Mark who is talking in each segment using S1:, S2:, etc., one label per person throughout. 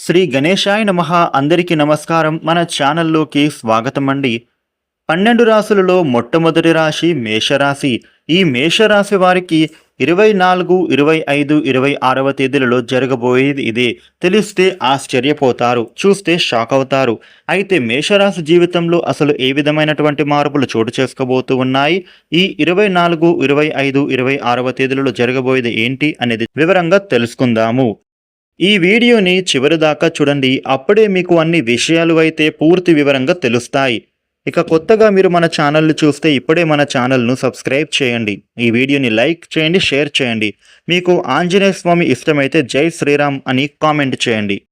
S1: శ్రీ గణేశాయ నమ అందరికీ నమస్కారం. మన ఛానల్లోకి స్వాగతం అండి పన్నెండు రాశులలో మొట్టమొదటి రాశి మేషరాశి. ఈ మేషరాశి వారికి ఇరవై నాలుగు ఇరవై ఐదు ఇరవై ఆరవ తేదీలలో జరగబోయేది ఇదే. తెలిస్తే ఆశ్చర్యపోతారు చూస్తే షాక్ అవుతారు. అయితే మేషరాశి జీవితంలో అసలు ఏ విధమైనటువంటి మార్పులు చోటు చేసుకోబోతూ ఉన్నాయి? ఈ ఇరవై నాలుగు ఇరవై ఐదు ఇరవై ఆరవ తేదీలలో జరగబోయేది ఏంటి అనేది వివరంగా తెలుసుకుందాము. ఈ వీడియోని చివరి దాకా చూడండి. అప్పుడే మీకు అన్ని విషయాలు అయితే పూర్తి వివరంగా తెలుస్తాయి. ఇక కొత్తగా మీరు మన ఛానల్ని చూస్తే ఇప్పుడే మన ఛానల్ను సబ్స్క్రైబ్ చేయండి. ఈ వీడియోని లైక్ చేయండి షేర్ చేయండి. మీకు ఆంజనేయ స్వామి ఇష్టమైతే జై శ్రీరామ్ అని కామెంట్ చేయండి.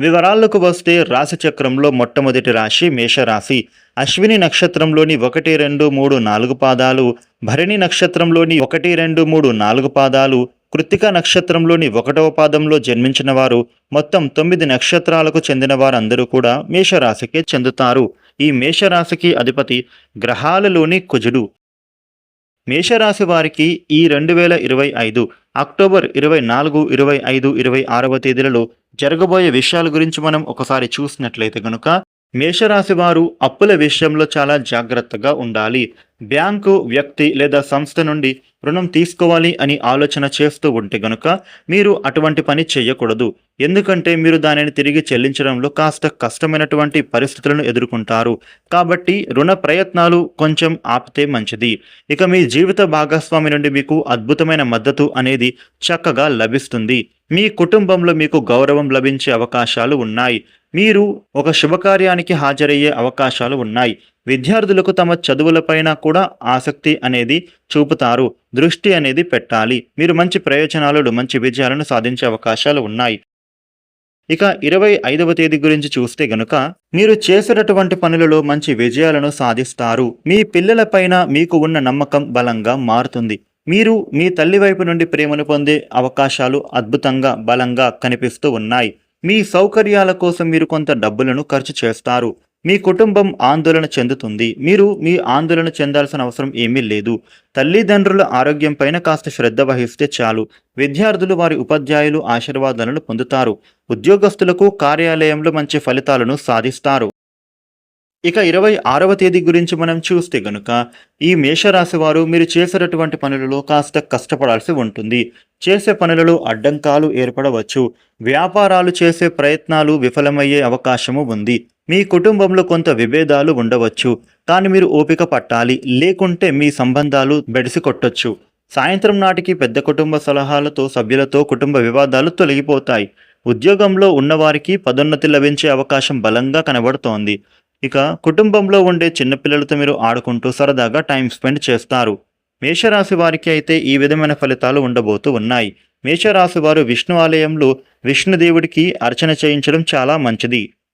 S1: వివరాలకు వస్తే రాశిచక్రంలో మొట్టమొదటి రాశి మేషరాశి. అశ్విని నక్షత్రంలోని ఒకటి రెండు మూడు నాలుగు పాదాలు. భరణి నక్షత్రంలోని ఒకటి రెండు మూడు నాలుగు పాదాలు. కృత్తిక నక్షత్రంలోని ఒకటవ పాదంలో జన్మించిన వారు మొత్తం తొమ్మిది నక్షత్రాలకు చెందిన వారందరూ కూడా మేషరాశికే చెందుతారు. ఈ మేషరాశికి అధిపతి గ్రహాలలోని కుజుడు. మేషరాశి వారికి ఈ రెండు వేల ఇరవై ఐదు అక్టోబర్ ఇరవై నాలుగు ఇరవై ఐదు ఇరవై ఆరవ తేదీలలో జరగబోయే విషయాల గురించి మనం ఒకసారి చూసినట్లయితే గనుక మేషరాశి వారు అప్పుల విషయంలో చాలా జాగ్రత్తగా ఉండాలి. బ్యాంకు వ్యక్తి లేదా సంస్థ నుండి రుణం తీసుకోవాలి అని ఆలోచన చేస్తూ ఉంటే గనుక మీరు అటువంటి పని చేయకూడదు. ఎందుకంటే మీరు దానిని తిరిగి చెల్లించడంలో కాస్త కష్టమైనటువంటి పరిస్థితులను ఎదుర్కొంటారు. కాబట్టి రుణ ప్రయత్నాలు కొంచెం ఆపితే మంచిది. ఇక మీ జీవిత భాగస్వామి నుండి మీకు అద్భుతమైన మద్దతు అనేది చక్కగా లభిస్తుంది. మీ కుటుంబంలో మీకు గౌరవం లభించే అవకాశాలు ఉన్నాయి. మీరు ఒక శుభకార్యానికి హాజరయ్యే అవకాశాలు ఉన్నాయి. విద్యార్థులకు తమ చదువులపైన కూడా ఆసక్తి అనేది చూపుతారు. దృష్టి అనేది పెట్టాలి. మీరు మంచి ప్రయోజనాలు మంచి విజయాలను సాధించే అవకాశాలు ఉన్నాయి. ఇక ఇరవై ఐదవ తేదీ గురించి చూస్తే గనుక మీరు చేసేటటువంటి పనులలో మంచి విజయాలను సాధిస్తారు. మీ పిల్లలపైన మీకు ఉన్న నమ్మకం బలంగా మారుతుంది. మీరు మీ తల్లి వైపు నుండి ప్రేమను పొందే అవకాశాలు అద్భుతంగా బలంగా కనిపిస్తూ ఉన్నాయి. మీ సౌకర్యాల కోసం మీరు కొంత డబ్బులను ఖర్చు చేస్తారు. మీ కుటుంబం ఆందోళన చెందుతుంది. మీరు మీ ఆందోళన చెందాల్సిన అవసరం ఏమీ లేదు. తల్లిదండ్రుల ఆరోగ్యం పైన కాస్త శ్రద్ధ వహిస్తే చాలు. విద్యార్థులు వారి ఉపాధ్యాయులు ఆశీర్వాదాలను పొందుతారు. ఉద్యోగస్తులకు కార్యాలయంలో మంచి ఫలితాలను సాధిస్తారు. ఇక ఇరవై ఆరవ తేదీ గురించి మనం చూస్తే గనుక ఈ మేషరాశి వారు మీరు చేసేటటువంటి పనులలో కాస్త కష్టపడాల్సి ఉంటుంది. చేసే పనులలో అడ్డంకాలు ఏర్పడవచ్చు. వ్యాపారాలు చేసే ప్రయత్నాలు విఫలమయ్యే అవకాశము ఉంది. మీ కుటుంబంలో కొంత విభేదాలు ఉండవచ్చు కానీ మీరు ఓపిక పట్టాలి లేకుంటే మీ సంబంధాలు బెడిసి కొట్టొచ్చు సాయంత్రం నాటికి పెద్ద కుటుంబ సలహాలతో సభ్యులతో కుటుంబ వివాదాలు తొలగిపోతాయి. ఉద్యోగంలో ఉన్నవారికి పదోన్నతి లభించే అవకాశం బలంగా కనబడుతోంది. ఇక కుటుంబంలో ఉండే చిన్నపిల్లలతో మీరు ఆడుకుంటూ సరదాగా టైం స్పెండ్ చేస్తారు. మేషరాశి వారికి అయితే ఈ విధమైన ఫలితాలు ఉండబోతూ ఉన్నాయి. మేషరాశి వారు విష్ణు ఆలయంలో విష్ణుదేవుడికి అర్చన చేయించడం చాలా మంచిది.